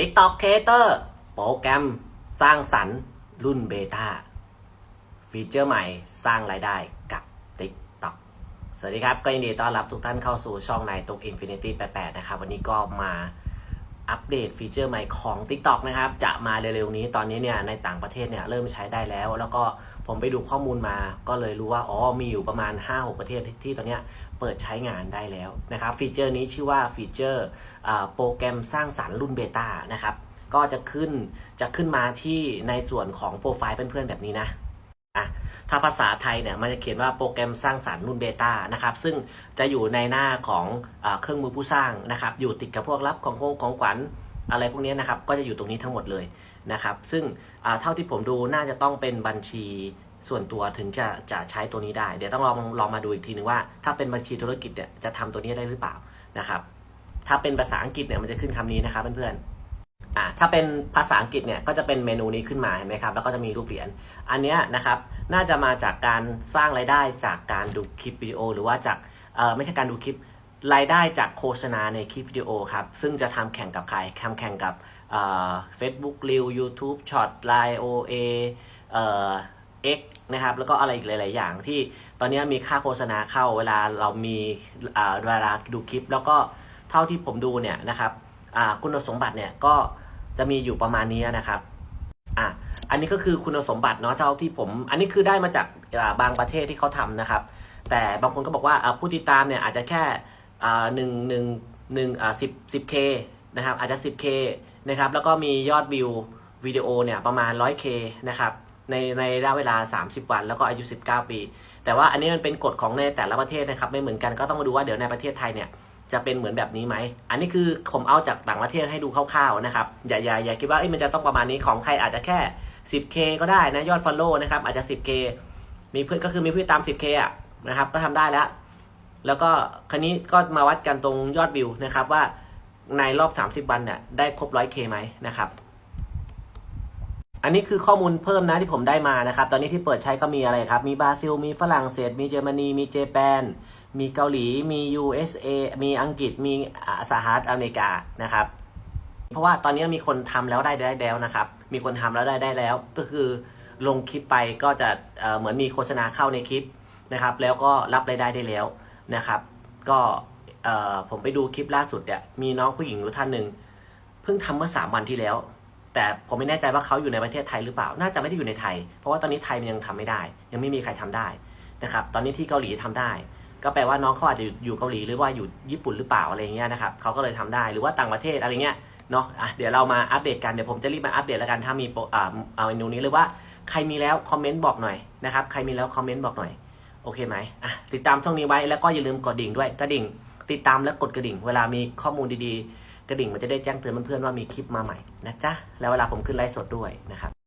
TikTok Creator โปรแกรมสร้างสรรค์รุ่นเบต้าฟีเจอร์ใหม่สร้างรายได้กับ TikTok สวัสดีครับ ก็ยินดีต้อนรับทุกท่านเข้าสู่ช่องนายตุก Infinity 88 นะครับ วันนี้ก็มา อัปเดตฟีเจอร์ใหม่ของ TikTok นะครับ จะมาเร็วๆนี้ตอนนี้เนี่ยในต่างประเทศเนี่ยเริ่มใช้ได้แล้ว แล้วก็ผมไปดูข้อมูลมาก็เลยรู้ว่า อ๋อ มีอยู่ประมาณ 5-6 ประเทศที่ที่ตอนนี้เปิดใช้งานได้แล้วนะครับฟีเจอร์นี้ชื่อว่าฟีเจอร์โปรแกรมสร้างสรรค์รุ่นเบต้านะครับก็จะขึ้นจะขึ้นมาที่ในส่วนของโปรไฟล์เพื่อนๆแบบนี้นะ อะถ้าภาษาไทยเนี่ยมันจะเขียนว่าโปรแกรมสร้างสรรค์รุ่นเบต้านะครับซึ่งจะอยู่ในหน้าของอเครื่องมือผู้สร้างนะครับอยู่ติดกับพวกรับของคงของขวัญอะไรพวกนี้นะครับก็จะอยู่ตรงนี้ทั้งหมดเลยนะครับซึ่งเท่าที่ผมดูน่าจะต้องเป็นบัญชีส่วนตัวถึงจะจะใช้ตัวนี้ได้ เดี๋ยวต้องลองลองมาดูอีกทีหนึ่งว่าถ้าเป็นบัญชีธุรกิจเนี่ยจะทำตัวนี้ได้หรือเปล่านะครับถ้าเป็นภาษาอังกฤษเนี่ยมันจะขึ้นคำนี้นะครับเพื่อนๆ อ่าถ้าเป็นภาษาอังกฤษเนี่ยก็จะเป็นเมนูนี้ขึ้นมาเห็นไหมครับแล้วก็จะมีรูปเหรียญอันเนี้ยนะครับน่าจะมาจากการสร้างรายได้จากการดูคลิปวิดีโอ หรือว่าจากเอ่อไม่ใช่การดูคลิปรายได้จากโฆษณาในคลิปวิดีโอครับซึ่งจะทำแข่งกับใครทำแข่งกับเอ่อ Facebook Reel YouTube Short Line OA เอ่อ X นะครับแล้วก็อะไรอีกหลาย ๆ อย่างที่ตอนนี้มีค่าโฆษณาเข้าเวลาเรามีอ่าเวลาดูคลิป แล้วก็เท่าที่ผมดูเนี่ยนะครับอ่าคุณสมบัติเนี่ยก็ จะมีอยู่ประมาณนี้นะครับอะอันนี้ก็คือคุณสมบัติเนาะเท่าที่ผม อันนี้คือได้มาจากอ่าบางประเทศที่เขาทำนะครับ แต่บางคนก็บอกว่าอ่าผู้ติดตามเนี่ยอาจจะแค่อ่าหนึ่งหนึ่งหนึ่งอ่าสิบสิบเคนะครับอาจจะสิบเคนะครับแล้วก็มียอดวิววิดีโอเนี่ยประมาณร้อยเคนะครับในในระยะเวลา 30 วัน แล้วก็อายุ 19 ปี แต่ว่าอันนี้มันเป็นกฎของในแต่ละประเทศนะครับ ไม่เหมือนกันก็ต้องมาดูว่าเดี๋ยวในประเทศไทยเนี่ย จะเป็นเหมือนแบบนี้ไหม อันนี้คือผมเอาจากต่างประเทศให้ดูคร่าวๆนะครับ อย่าอย่าอย่าคิดว่าเอ้ยมันจะต้องประมาณนี้ของใครอาจจะแค่ 10k ก็ได้นะยอด follow นะครับ อาจจะ 10k มีเพื่อนก็คือมีเพื่อนตาม 10k อะนะครับ ก็ทำได้แล้ว แล้วก็คันนี้ก็มาวัดกันตรงยอดวิวนะครับว่าในรอบ 30 วันเนี่ยได้ครบ 100k ไหมนะครับ อันนี้คือข้อมูลเพิ่มนะที่ผมได้มานะครับ ตอนนี้ที่เปิดใช้ก็มีอะไรครับ มีบราซิล มีฝรั่งเศส มีเยอรมนี มีเจแปน มีเกาหลี มี USA มีอังกฤษ มีสหรัฐอเมริกานะครับ เพราะว่าตอนนี้มีคนทำแล้วได้ได้แล้วนะครับ มีคนทำแล้วได้ได้แล้ว ก็คือลงคลิปไปก็จะเเหมือนมีโฆษณาเข้าในคลิปนะครับ แล้วก็รับรายได้ได้แล้วนะครับ ก็ผมไปดูคลิปล่าสุดเนี่ย มีน้องผู้หญิงอยู่ท่านหนึ่งเพิ่งทำเมื่อสามวันที่แล้ว แต่ผมไม่แน่ใจว่าเขาอยู่ในประเทศไทยหรือเปล่า น่าจะไม่ได้อยู่ในไทย เพราะว่าตอนนี้ไทยมันยังทำไม่ได้ ยังไม่มีใครทำได้นะครับ ตอนนี้ที่เกาหลีทำได้ ก็แปลว่าน้องเขาอาจจะอยู่เกาหลีหรือว่าอยู่ญี่ปุ่นหรือเปล่าอะไรเงี้ยนะครับเขาก็เลยทำได้ หรือว่าต่างประเทศอะไรเงี้ยเนาะอะเดี๋ยวเรามาอัปเดตกัน เดี๋ยวผมจะรีบมาอัปเดตแล้วกันถ้ามีโปรอ่าเอาเมนูนี้หรือว่าใครมีแล้วคอมเมนต์บอกหน่อยนะครับ ใครมีแล้วคอมเมนต์บอกหน่อย โอเคไหมอะติดตามช่องนี้ไว้แล้วก็อย่าลืมกดดิ่งด้วยกระดิ่ง ติดตามและกดกระดิ่ง เวลามีข้อมูลดีๆ กระดิ่งมันจะได้แจ้งเตือนเพื่อนๆว่ามีคลิปมาใหม่นะจ๊ะแล้วเวลาผมขึ้นไลฟ์สดด้วยนะครับ